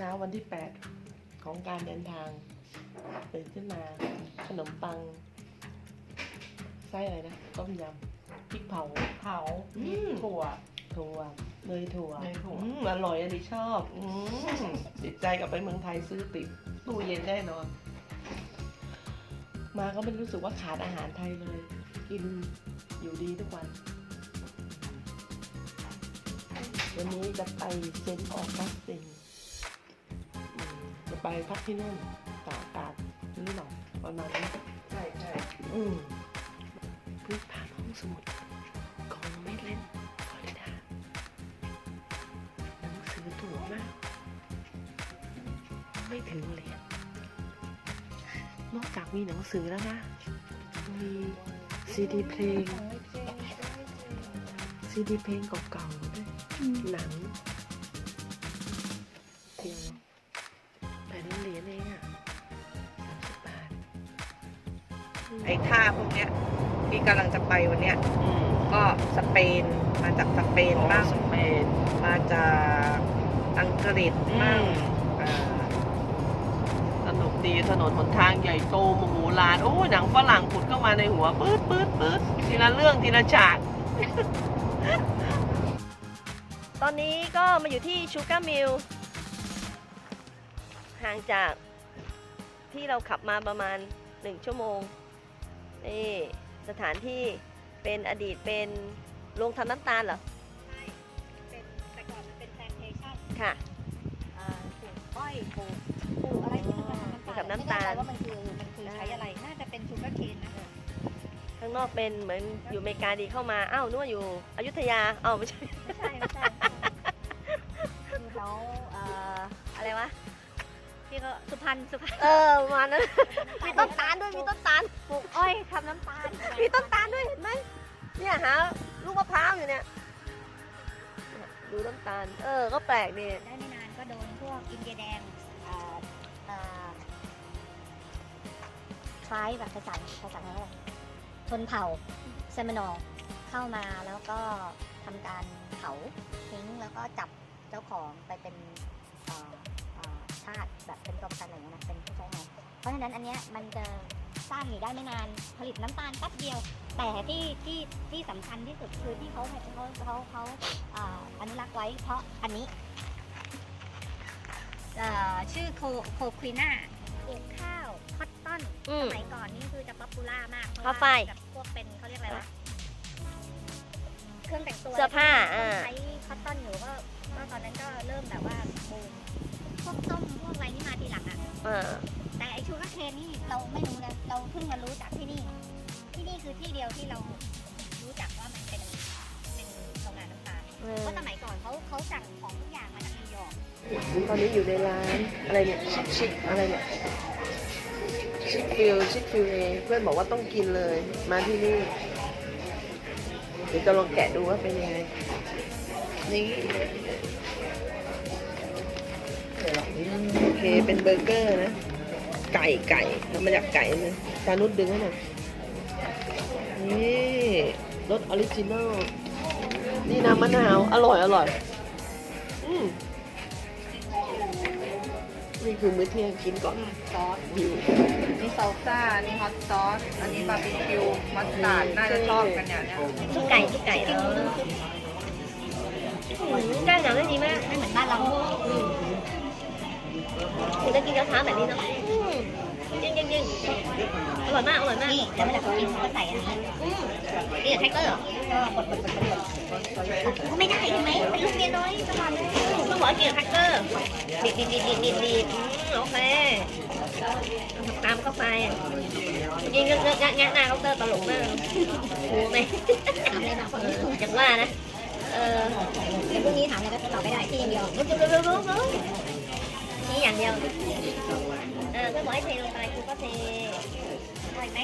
ช้าวันที่ 8 ของการเดินทางตื่นขึ้นมาขนมปัง ไส้อะไรนะ ต้มยำพริกเผาเผาอืมถั่วถั่วเนยถั่วเนยถั่วอืมอร่อยอันนี้ชอบอืมติดใจกลับไปเมืองไทยซื้อติดตู้เย็นแน่นอน มาก็ไม่รู้สึกว่าขาดอาหารไทยเลย กินอยู่ดีทุกวัน วันนี้จะไปเซนต์ออกัสตินอืมจะ ไปพักที่นู่นตากอากาศนี่หน่อยประมาณนี้ใช่ใช่อืมพื้นผ่านห้องสมุดของไม่เล่นฟลอริดาหนังสือถูกมาก ไม่ถึงเหรียญนอกจากมีหนังสือแล้วนะ มีซีดีเพลงซีดีเพลงเก่าๆด้วยหนัง อ้ท่าพวกเนี้ยที่กำลังจะไปวันเนี้ยก็สเปนมาจากสเปนบ้างสเปนมาจากอังกฤษบ้างอ่าสนุกดีถนนหนทางใหญ่โตมโหฬารโอ้ยหนังฝรั่งผุดเข้ามาในหัวปื๊ดปื๊ดปื๊ดทีละเรื่องทีละฉาก ตอนนี้ก็มาอยู่ที่ชูการ์มิลห่างจากที่เราขับมาประมาณหนึ่งชั่วโมง นี่สถานที่เป็นอดีตเป็นโรงทำน้ำตาลเหรอเป็นแต่ก่อนมันเป็นแพลนเทชั่นค่ะอ่าปลูกอ้อยปลูกปลูกอะไรที่มันมาทำเกี่ยวกับน้ำตาล ไม่แน่ใจว่ามันคือมันคือใช้อะไร น่าจะเป็นชูการ์เคนนะข้างนอกเป็นเหมือนอยู่อเมริกาดีเข้ามา อ้าวนึกว่าอยู่อยุธยาอ้าวไม่ใช่ รรณสุพรรณเออประมาณนั้น มีต้นตาลด้วย มีต้นตาล ปลูกอ้อยทำน้ำตาลมีต้นตาลด้วยเห็นไหมเนี่ยหาลูกมะพร้าวอยู่เนี่ย ดูต้นตาล เออ ก็แปลกดีได้ไม่นานก็โดนพวกอินเดียแดงอ่าอ่าคล้ายแบบภาษาภาษาอะไรชนเผ่าเซมินอลเข้ามาแล้วก็ทำการเผาทิ้งแล้วก็จับเจ้าของไปเป็นเอ่อเอ่อทาสแบบเป็นตัวประกันอะไรอย่างเงี้ยนะเป็นผู้ใช้งานเพราะฉะนั้นอันเนี้ยมันจะสร้างอยู่ได้ไม่นานผลิตน้ำตาลแป๊บเดียว แต่ที่ที่ที่สำคัญที่สุดคือที่เขาเขาเขาเขาอ่าอนุรักษ์ไว้เพราะอันนี้เอ่อชื่อโคโคควีน่าปลูกข้าวคอตตอนอืสมมัยก่อนนี่คือจะป๊อปปูล่ามากเพราะข้าวว่าไฟแบบพวกเป็นเขาเรียกอะไรวะเครื่องแต่งตัวเสื้อผ้าที่อ่าใช้คอตตอนอยู่ก็ก็ตอนนั้นก็เริ่มแบบว่าบูม พวกส้มพวกอะไรนี่มาทีหลังอะ เออ แต่ไอชูการ์เคนนี่เราไม่รู้เลยเราเพิ่งมารู้จากที่นี่ ที่นี่คือที่เดียวที่เรารู้จักว่ามันเป็นเป็นโรงงานน้ำตาลเออ เพราะสมัยก่อนเขาเขาสั่งของทุกอย่างมาจากนิวยอร์กตอนนี้อยู่ในร้านอะไรเนี่ยชิคชิคอะไรเนี่ยชิคฟิลชิคฟิลเองเพื่อนบอกว่าต้องกินเลย มาที่นี่เดี๋ยวจะลองแกะดูว่าเป็นยังไงนี่ โอเค เป็นเบอร์เกอร์นะ ไก่ไก่ทำมาจากไก่เลยจานุดดึงให้หน่อย นี่รสออริจินอล นี่น้ำมะนาว อร่อย อร่อย อืมนี่คือมื้อเที่ยงกินก่อนซอสหิวนี่ซอลซ่าอันนี้ฮอตซอส อันนี้บาร์บีคิว มัสตาร์ด น่าจะชอบกันอย่างเนี้ยซุปไก่ซุปไก่เออแก้หนังได้ดีมากไม่เหมือนบ้านเรา ถึงจะกินกระทะแบบนี้เนาะอืมจริงจริงจริงอร่อยมากอร่อยมากนี่แล้วเวลาเขากินเขาก็ใส่อันนี้อืมนี่แท็กเตอร์เหรอก็กดกดกดกดไม่ได้เห็นไหมเป็นลูกเมียน้อยตลอดเลยต้องบอกว่ากินกับแท็กเตอร์ดีดดีดดีดดีดดีดดีดอืมโอเคตามเข้าไปยิงเงอะๆแงะๆหน้าเคาน์เตอร์ตลกมากโอ้ไหมถามเลยนะคนนี้อย่างว่านะ เออเดี๋ยวพรุ่งนี้ถามอะไรก็ตอบไม่ได้ที่อย่างเดียวรู้รู้รู้รู้รู้ นี่อย่างเดียว เออเพื่อนบอกให้เทลงไปกูก็เทอร่อยไหม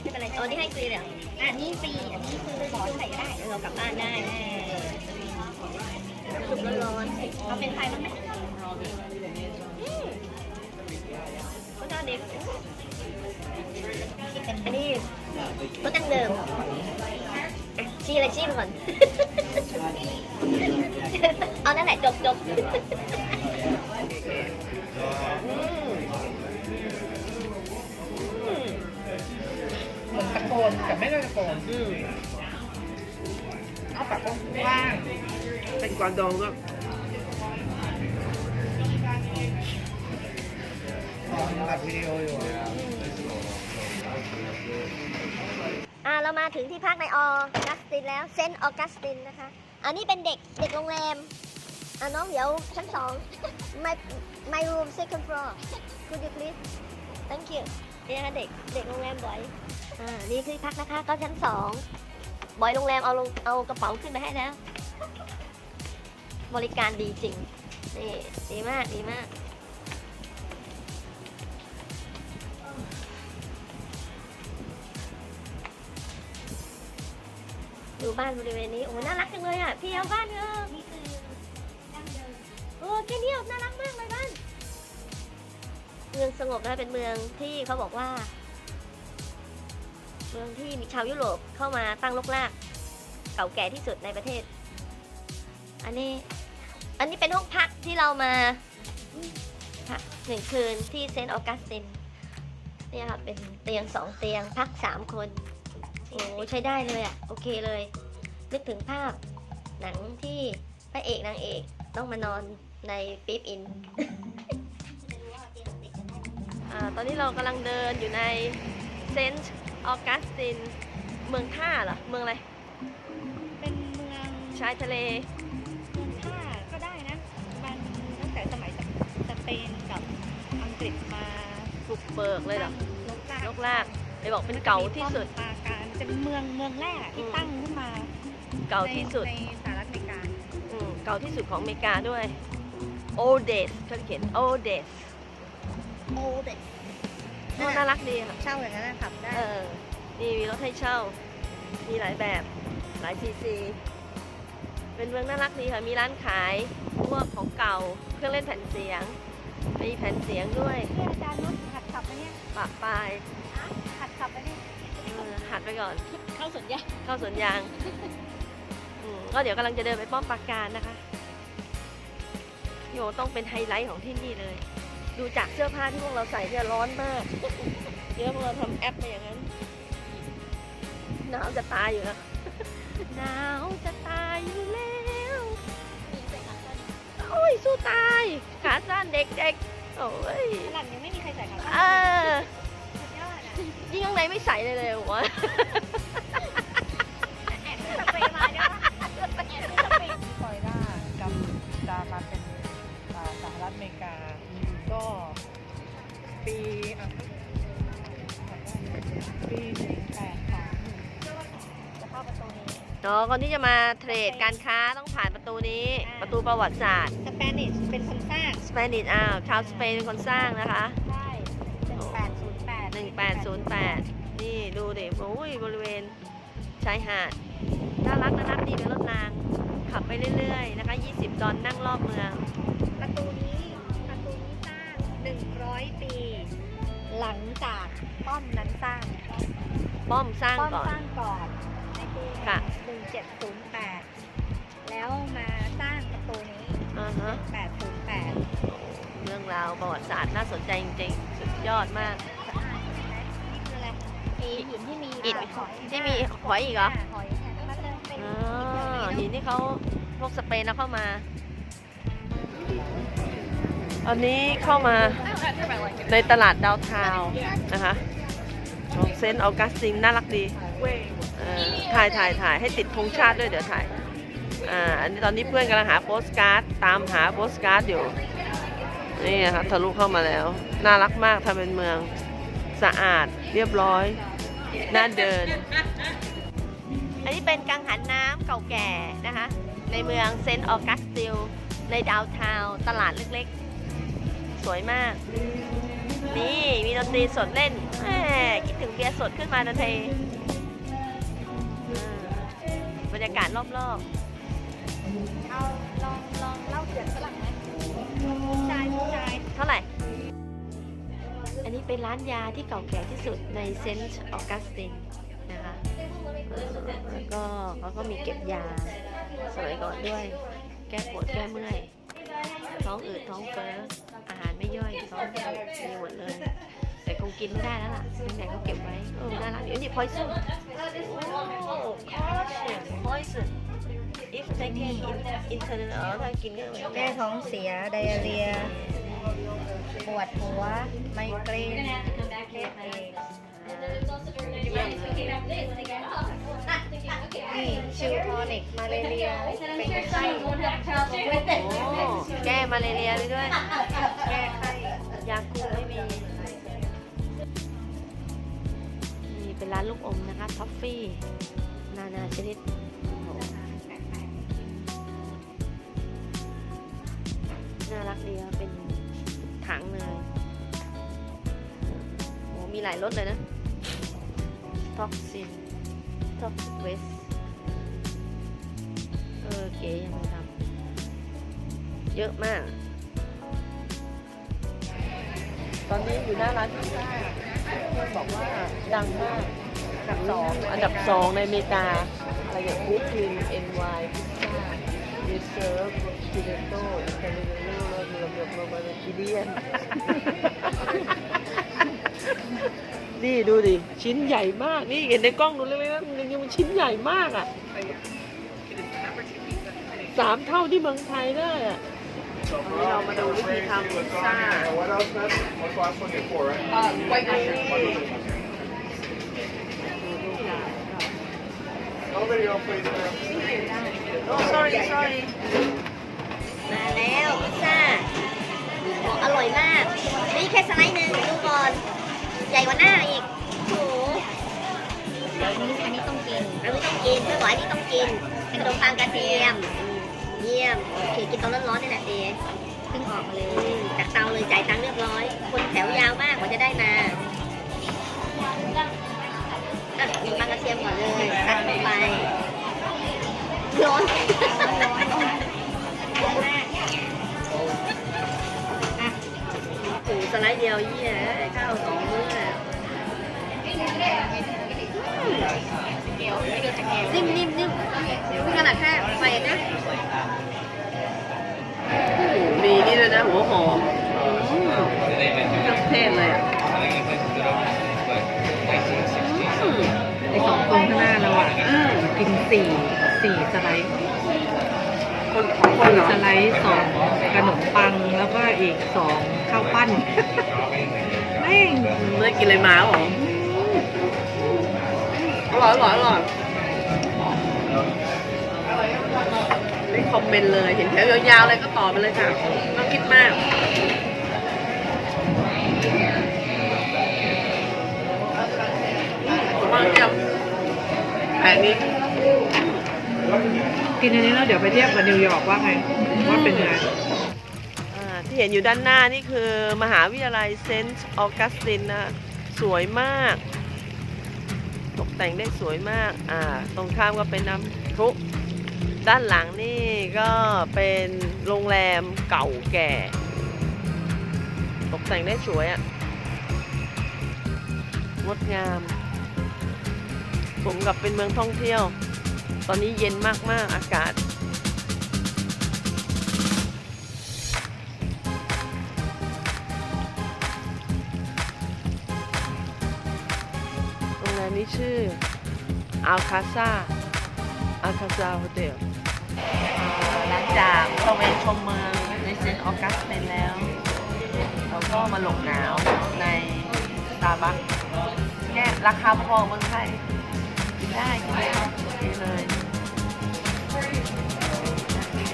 ไม่เป็นไรอ๋อนี่ให้ฟรีเลยเหรออันนี้ฟรี อันนี้คือสอใส่ก็ได้เรากลับบ้านได้แน่สุกร้อนเขาเป็นใครบ้งไหมๆอืมก็น่าดีที่เป็นอันนี้ก็ตั้งเดิม ชี้เลยชี้ไปก่อน เอานั่นแหละจบจบเหมือนตะโกนแต่ไม่ได้ตะโกนเอาปากกว้างเป็นกวนงดองก็ตัวิดีโออยู่ อ่าเรามาถึงที่พักในออกัสตินแล้วเซนต์ออกัสตินนะคะ อันนี้เป็นเด็กเด็กโรงแรมอ่าน้องเดี๋ยวชั้นสอง my my room second floor could you please thank you นี่นะคะเด็กเด็กโรงแรมบอยอ่านี่คือพักนะคะก็ชั้นสองบอยโรงแรมเอาลงเอากระเป๋าขึ้นไปให้แล้ว บริการดีจริงนี่ดีมากดีมาก ดูบ้านบริเวณนี้โอ้น่ารักจังเลยอะพี่เอาบ้านเออนี่คือดั้งเดิมโอ้แค่นี้น่ารักมากเลยบ้าน เมืองสงบนะเป็นเมืองที่เขาบอกว่า เมืองที่มีชาวยุโรปเข้ามาตั้งรกราก เก่าแก่ที่สุดในประเทศ อันนี้ อันนี้เป็นห้องพักที่เรามาพักหนึ่งคืนที่เซนต์ออกัสตินเนี่ยค่ะเป็นเตียงสองเตียงพักสามคน โอ้ใช้ได้เลยอะ โอเคเลย นึกถึงภาพหนังที่พระเอกนางเอกต้องมานอนในปี๊บอิน อ่าตอนนี้เรากำลังเดินอยู่ในเซนต์ออกัสติน เมืองท่าเหรอ เมืองอะไร เป็นเมืองชายทะเล เมืองท่าก็ได้นะ มันตั้งแต่สมัยสสเปนกับอังกฤษมาบุกเบิกเลยเหรอลกลากลกลากไปบอกเป็นเก่าที่สุดปราการเป็นเมืองเมืองแรกที่อืมตั้งขึ้นมาเก่าที่สุดในในสหรัฐอเมริกาอืมเก่าที่สุดของอเมริกาด้วย old days เขาเขียน old days โอ้เด็กโอ้น่ารักดีค่ะ เช่าอย่างนั้นนะขับได้ เออ นี่มีรถให้เช่า มีหลายแบบ หลายซีซี เป็นเมืองน่ารักดีค่ะ มีร้านขายพวกของเก่า เครื่องเล่นแผ่นเสียง มีแผ่นเสียงด้วยเนี่ยอาจารย์นุชหัดขับไปเนี่ยปะปลาย หัดขับไปเนี่ยเออ หัดไปก่อน เข้าสวนยางเข้าสวนยางอืมก็เดี๋ยวกำลังจะเดินไปป้อมปราการนะคะโยต้องเป็นไฮไลท์ของที่นี่เลย ดูจากเสื้อผ้าที่พวกเราใส่เนี่ยร้อนมาก เดี๋ยวพวกเราทำแอปไปอย่างนั้น หนาวจะตายอยู่แล้ว หนาวจะตายอยู่แล้วโอ้ยสู้ตาย ขาสั้นเด็กๆโอ้ย หลังยังไม่มีใครใส่ขาเอสั้นอสุดยอดอะ ยิ่งข้างในไม่ใส่เลยเลยหัวสเปรย์มาเนี่ยสเปรย์ฟลอริดากำจะมาเป็นอ่าสหรัฐอเมริกา ก็ปีอะปีหนึ่งแปดสามจะเข้าประตูนี้อ๋อคนที่จะมาเทรดการค้าต้องผ่านประตูนี้อ่าประตูประวัติศาสตร์สเปนิชเป็นคนสร้าง สเปนิชอ้าวชาวสเปนเป็นคนสร้างนะคะ ใช่1808 1808 นี่ดูดิโอ้ยบริเวณชายหาดน่ารักน่ารักดีเป็นรถราง ขับไปเรื่อยๆ นะคะ 20 ดอนนั่งรอบเมือง ประตูนี้ประตูนี้สร้าง 100 ปี หลังจากป้อมนั้นสร้าง ป้อมสร้างป้อมก่อน สร้างก่อนในปีค่ะ 1708 แล้วมาสร้างประตูนี้ อ่าฮะ1808 เรื่องราวประวัติศาสตร์น่าสนใจจริงๆ สุดยอดมาก อะไรไอ้หินที่มีอิฐหอยที่มีหอยอีกเหรอหอยเนี่ยมันเลยเป็นอ๋หินอเดียวนี้หินที่เขาพวกสเปนเอาเข้ามาอันนี้เข้ามาในตลาดดาวน์ทาวน์นะคะของเซนต์ออกัสตินน่ารักดีเออถ่ายถ่ายถ่ายให้ติดธงชาติด้วยเดี๋ยวถ่ายอ่าอันนี้ตอนนี้เพื่อนกำลังหาโปสการ์ดตามหาโปสการ์ดอยู่นี่นะคะทะลุเข้ามาแล้ว น่ารักมากทำเป็นเมืองสะอาดเรียบร้อย น่าเดิน อันนี้เป็นกังหันน้ำเก่าแก่นะคะ ในเมืองเซนต์ออกัสติล ในดาวน์ทาวน์ตลาดเล็กๆ สวยมาก นี่ มีดนตรีสดเล่นแหมคิดถึงเบียร์สดขึ้นมาทันทีอืมบรรยากาศรอบเอาลองลองเล่าเสียงฝรั่งไหมผู้ชายผู้ชายๆเท่าไหร่ อันนี้เป็นร้านยาที่เก่าแก่ที่สุดในเซนต์ออกัสตินนะคะเออแล้วก็เขาก็มีเก็บยาสมัยก่อนด้วย แก้ปวดแก้เมื่อย ท้องอืดท้องเฟ้ออาหารไม่ย่อยท้องอืดมีหมดเลย แต่คงกินไม่ได้แล้วล่ะยังไงเขาเก็บไว้เออน่ารักอยู่นี่พอยซ์โอ้คอร์ชพอยซ์ if taken internal ถ้ากินก็เหมือนแก้ท้องเสียไดอาเรีย ปวดหัว ไมเกรนเอดเอกนี่ชิลทอนิกมาเลเรีย เป็นไข้โอ้แก้มาเลเรียไปด้วย แก้ไข้ยาคูไม่มี นี่เป็นร้านลูกอมนะคะ ท็อฟฟี่ นานาชนิดน่ารักดีอะเป็น หลายรสเลยนะท็อกซินท็อกเวสเออเก๋ยังไงทำเยอะมาก ตอนนี้อยู่หน้าร้านพิซซ่าเพื่อนบอกว่าดังมากอันดับสองอันดับสองในอเมริกา อะไรอย่างบูคลินเอ็นวายพิซซ่าเดเซิร์ฟจิเลโต้อิตาลีโน่เรือเรือโรมาเนคิเดียน นี่ดูดิ ชิ้นใหญ่มาก นี่เห็นในกล้องดูเลยไหมว่ามันยังมันชิ้นใหญ่มากอะสามเท่าที่เมืองไทยได้อะวันนี้เรามาดูวิธีทำพิซซ่า What else, man? What's the last one you for, right? เอ่อไวท์ไอซ์ No video, please, ma'am. โอ้ sorry sorry มาแล้วพิซซ่าบอกอร่อยมาก นี่แค่สไลด์หนึ่งดูก่อน ใหญ่กว่าหน้าอีกโอ้โหอันนี้อันนี้ต้องกินอันนี้ต้องกินเพื่อนบอกอันนี้ต้องกินเป็นขนมปังกระเทียมเยี่ยมโอเคกินตอนร้อนๆนี่แหละดีเพิ่งออกมาเลยจากเตาเลยจ่ายตังค์เรียบร้อย คนแถวยาวมากกว่าจะได้มาอะกินปังกระเทียมก่อนเลยตักเข้าไปร้อนร้อนร้อนร้อนมากโอ้สไลด์เดียวเยี่ยข้าวสองมื้อ อะนิ่มนิ่มนิ่มนี่ขนาดแค่ไฟนะมีนี่ด้วยนะหัวหอมอืมเครื่องเทศเลยอะอืมไอสองตรงข้างหน้าเราอะอืมกินสี่สี่สไลด์คนคนเหรอสไลด์สองขนมปังแล้วก็อีกสองข้าวปั้นแม่งไม่ได้กินอะไรมาหรออ ร่อยอร่อยอร่อยไม่คอมเมนต์เลย เห็นแถวยาวๆเลยก็ต่อไปเลยค่ะไม่ต้องคิดมากมากเดียวแปลกนี้กินอันนี้แล้วเดี๋ยวไปเทียบกับนิวยอร์กว่าไงว่าเป็นยังไงอ่าที่เห็นอยู่ด้านหน้านี่คือมหาวิทยาลัยเซนต์ออกัสตินนะสวยมากตก แต่งได้สวยมาก อ่า ตรงข้ามก็เป็นน้ำพุด้านหลังนี่ก็เป็นโรงแรมเก่าแก่ ตกแต่งได้สวยอะ่ะ งดงามสมกับเป็นเมืองท่องเที่ยว ตอนนี้เย็นมาก ๆ อากาศ นี้ชื่ออัลคาซาอัลคาซาโฮเทลหลังจากตระเวนชมเมืองในเซนต์ออกัสตินแล้ว เราก็มาหลบหนาวในสตาร์บัคแค่ราคาพอๆเมืองไทยกินได้กินได้กินเลย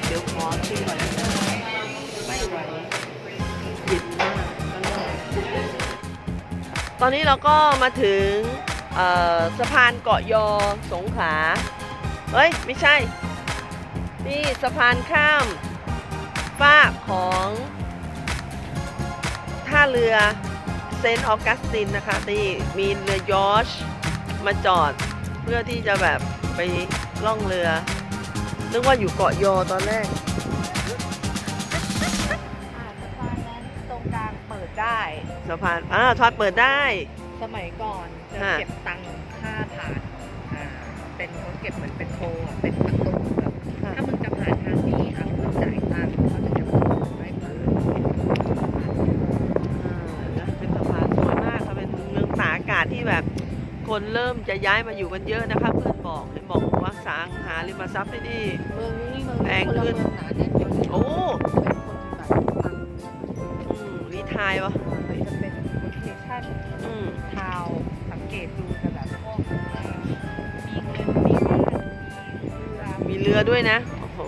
เดี๋ยวขอชิมก่อนไม่ไหวหยิบมากก็เลยตอนนี้เราก็มาถึงเอ่อ สะพานเกาะยอสงขลาเฮ้ย ไม่ใช่ นี่สะพานข้ามฟากของท่าเรือเซนต์ออกัสตินนะคะที่มีเรือยอชมาจอดเพื่อที่จะแบบไปล่องเรือนึกว่าอยู่เกาะยอตอนแรกสะพานนั้นตรงกลางเปิดได้สะพานอ่าทอดเปิดได้ สมัยก่อนจะค่ะเก็บตังค่าผ่านอ่าเป็นเขาเก็บเหมือนเป็นโทอะเป็นประตูแบบค่ะถ้ามึงจะผ่านทางนี้เอาเงินจ่ายตังค์เขาจะเก็บประตูไว้ก่อนอ่านะเป็นสะพานสวยมากค่ะเป็นเมืองตากอากาศที่แบบคนเริ่มจะย้ายมาอยู่กันเยอะนะคะเพื่อนบอกเห็นบอกว่าสางหาริมทรัพย์ที่นี่เมืองนี้เมืองแพงขึ้นคละเมืองหนาแน่นเป็นโอ้เป็นคนที่แบบตังค์อืมรีไทายวะเลยจะเป็นโลเคชั่นอืมทาวน์สังเก ตดูจะแบบพวกมีเงินมีบ้านมีเรือมีเรือด้วยนะ โอ้โห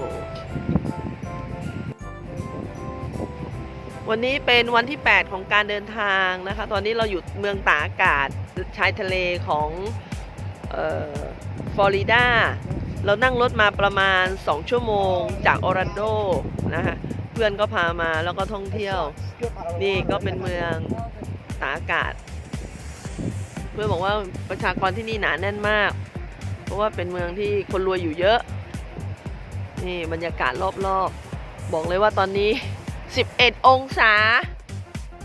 วันนี้เป็นวันที่ 8 ของการเดินทางนะคะ ตอนนี้เราอยู่เมืองตากอากาศชายทะเลของฟลอริดา เรานั่งรถมาประมาณ 2 ชั่วโมงจากออรันโดนะคะเพื่อนก็พามาแล้วก็ท่องเที่ยว นี่ก็เป็นเมืองตากอากาศ พื่อนบอกว่าประชากรที่นี่หนาแน่นมาก เพราะว่าเป็นเมืองที่คนรวยอยู่เยอะ นี่บรรยากาศรอบๆ บอกเลยว่าตอนนี้ 11 องศา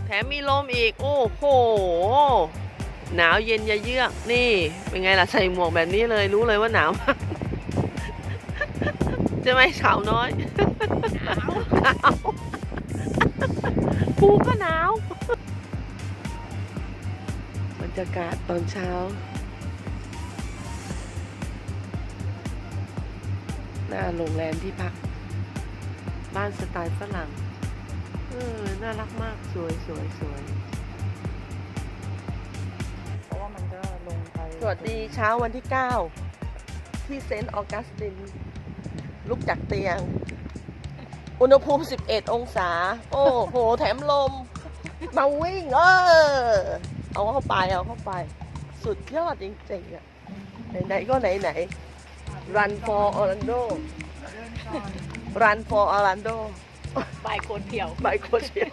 แถมมีลมอีก โอ้โห หนาวเย็นยะเยือก นี่เป็นไงล่ะใส่หมวกแบบนี้เลยรู้เลยว่าหนาวมากใช่ไหมสาวน้อยหนาวหนาวปูก็หนาวบ รรยากาศตอนเช้า หน้าโรงแรมที่พัก บ้านสไตล์ฝรั่ง เออ น่ารักมาก สวยสวยสวยเพราะว่ามันก็ลงไปสวัสดีเช้าวันที่ 9 ที่เซนต์ออกัสติน ลุกจากเตียง อุณหภูมิ 11 องศา โอ้โห แถมลม มาวิ่งเออ เอาเข้าไปเอาเข้าไป สุดยอดจริงๆอะไหนๆก็ไหนๆ run for Orlando run for Orlando บายโคนเที่ยวไมโครเชีย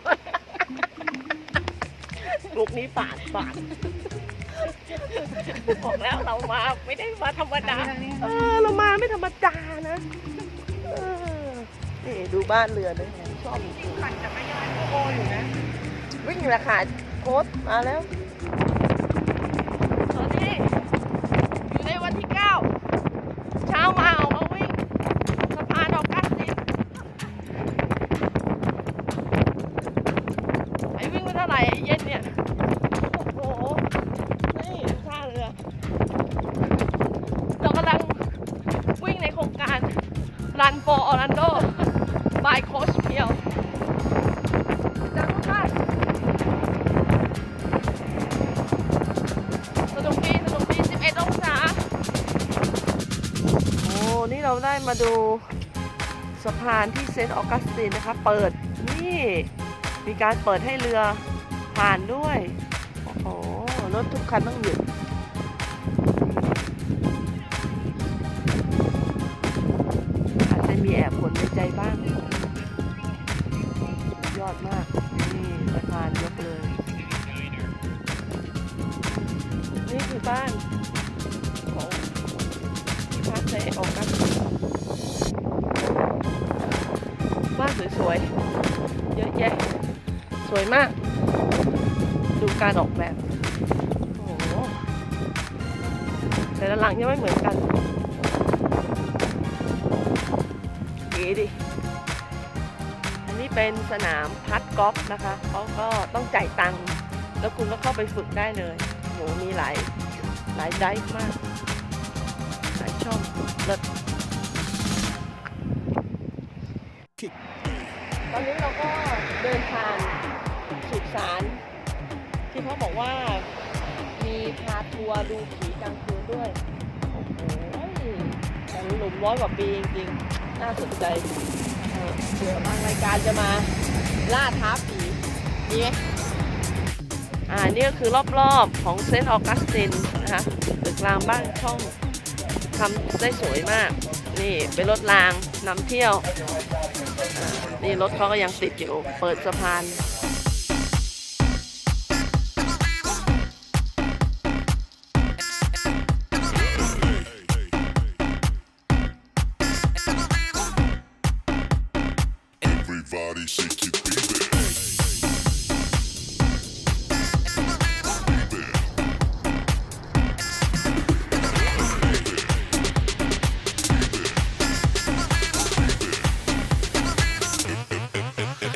ลูกนี้ปาดปาดบอกแล้วเรามาไม่ได้มาธรรมดา เออเรามาไม่ธรรมดานะเออนี่ดูบ้านเรือนนะชอบจริงปั่นจักรยานก็โออยู่นะๆวิ่งราคาโค้ดมาแล้ว for Orlando by Coach p i e l จังค่ะสนุกดีสนุกดี11องศาโอ้นี่เราได้มาดูสะพานที่เซนต์ออกัสตินนะคะ เปิดนี่มีการเปิดให้เรือผ่านด้วย โอ้โหรถทุกคันต้องหยุด สวยๆ เยอะแยะ สวยมาก ดูการออกแบบ โอ้โห แต่ละหลังยังไม่เหมือนกันเก๋ดิ อันนี้เป็นสนามพัดกอล์ฟนะคะเขาก็ต้องจ่ายตังค์ แล้วคุณก็เข้าไปฝึกได้เลยโหมีหลาย หลายไดฟ์มาก หลายช่องเลิศ ดูผีกลางคืนด้วยโอ้โหแต่หลุมร้อยกว่าปีจริงๆ น่าสนใจเออเผื่อบางรายการจะมาล่าท้าผีมีไหมอ่า นี่ก็คือรอบๆของเซนต์ออกัสตินนะคะตึกรามบ้านช่องทำได้สวยมาก นี่เป็นรถรางนำเที่ยว นี่รถเขาก็ยังติดอยู่ เปิดสะพาน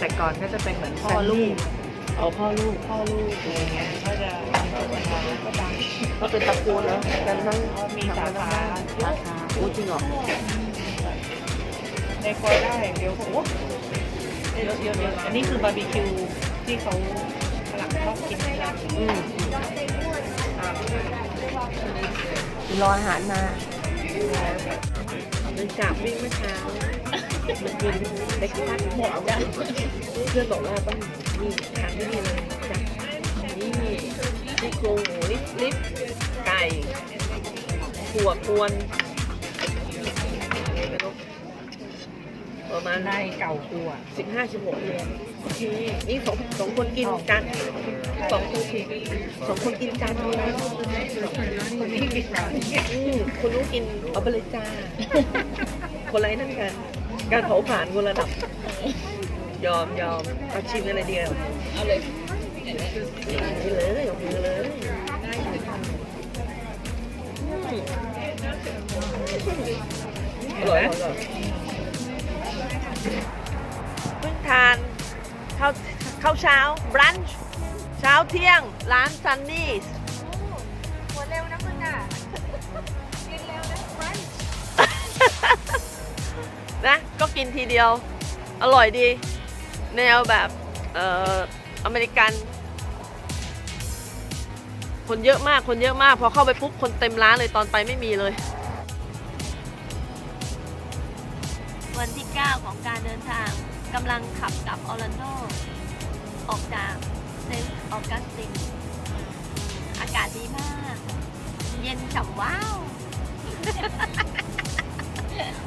แต่ก่อนก็จะเป็นเหมือนพ่อลูกเอาพ่อลูกพ่อลูกอะไรเงี้ยก็จะก็ดังก็เป็นตระกูลแล้วกันทั้งมีสาขาสาขาโอ้จริงเหรอในคอยได้เดี๋ยวโอ้เยอะเยอะเยอะอันนี้คือบาร์บีคิวที่เขาฝรั่งชอบกินกันอืมรออาหารมาเป็นกาบวิ่งเมื่อเช้า มันกินเล็กฟัดหมดจ้ะเพื่อนบอกว่าต้องนี่ทานที่นี่เลยจ้ะนี่ซี่โครงหมูลิฟลิฟไก่ถั่วกวนไม่รู้ประมาณได้เก่าตัวสิบห้าสิบหกเดือนนี่สองสองคนกินจานสองคนกินสองคนกินจานคนที่กินร้านอืมคนรู้กินเอาไปเลยจ้าคนไรนั่นกัน การเผาผ่านคนระดับ ยอมยอมเอาชิมอะไรเดียวเอาเลยนี่เลยเอามือเลยอร่อยเพิ่งทานข้าวข้าวเช้าบรันช์เช้าเที่ยง ร้านซันนี่หัวเร็วนะคุณอะกินเร็วนะวัน นะก็กินทีเดียว อร่อยดี แนวแบบเอ่ออเมริกัน คนเยอะมากคนเยอะมาก พอเข้าไปปุ๊บคนเต็มร้านเลยตอนไปไม่มีเลย วันที่ 9 ของการเดินทางกำลังขับกลับออร์แลนโด ออกจากเซนต์ออกัสติน อากาศดีมาก เย็นฉ่ำว้าว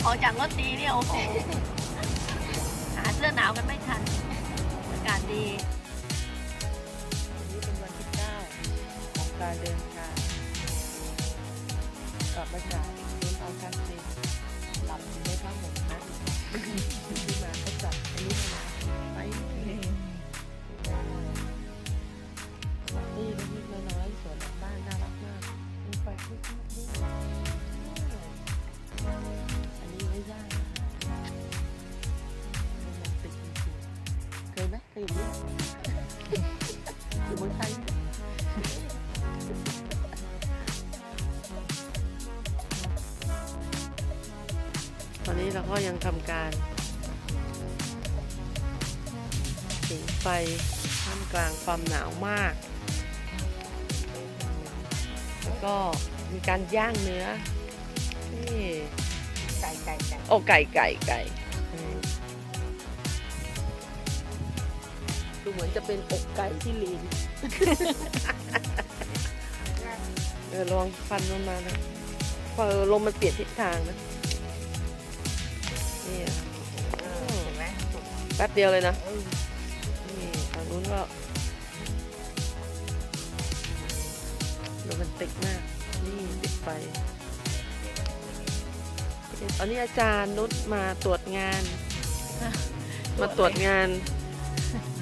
ออกจากรถตีเนี่ยโอ้โหหาเสื้อหนาวกันไม่ทันอากาศดีวันนี้เป็นวันที่9ของการเดินทางกลับมาจากเมืองอัลคาซินหลับในผ้าห่มนะที่มาก็จัดอันนี้นะไปนี่นี่เล็กๆน้อยๆสวนหลังบ้านน่ารักมากมีไฟคริสต์มาสด้วย ทำการสิงไฟท่ามกลางความหนาวมาก แล้วก็มีการย่างเนื้อนี่ไก่ไก่ไก่โอ้ไก่ไก่ไก่อืมดูเหมือนจะเป็นอกไก่ที่ลีนเออลองฟันลงมานะพอลมมันเปลี่ยนทิศทางนะ ป๊บเดียวเลยนะนี่ทางนู้นก็โรแมนติกมาก นี่ปิดไฟอันนี้อาจารย์นุชมาตรวจงาน มาตรวจงาน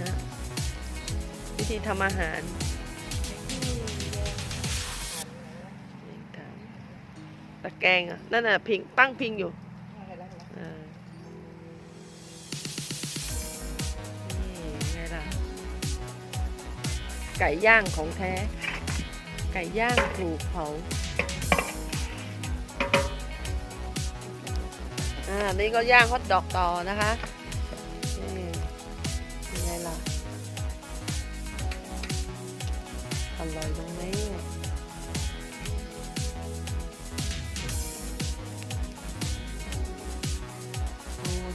นะวิธีทำอาหารตะแกรงอะ นั่นน่ะพิงตั้งพิงอยู่ ไก่ย่างของแท้ ไก่ย่างถูกเผาอ่านี่ก็ย่างฮอทดอกต่อนะคะนี่ยังไงล่ะอร่อยตรงนี้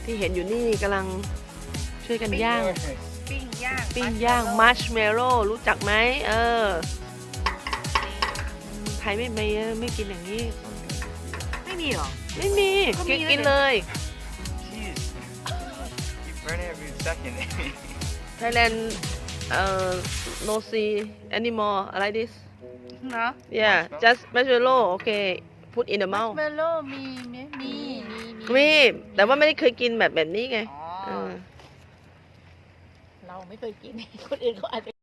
ที่เห็นอยู่นี่กำลังช่วยกันย่าง ย่างปิ้งย่างมัชเมลโล่รู้จักไหมเออไทยไม่ไม่ไม่กินอย่างนี้ ไม่มีหรอ ไม่มีก็มีกินนะกินเลย Jeez. You burn it every second. Thailand uh no see anymore อะไร this เนาะ yeah just marshmallow okay put in the mouth เมลโล่มีมีมี มี แต่ว่าไม่ได้เคยกินแบบแบบนี้ไงอ๋อ เออ เราไม่เคยกินคนอื่นเขาอาจจะ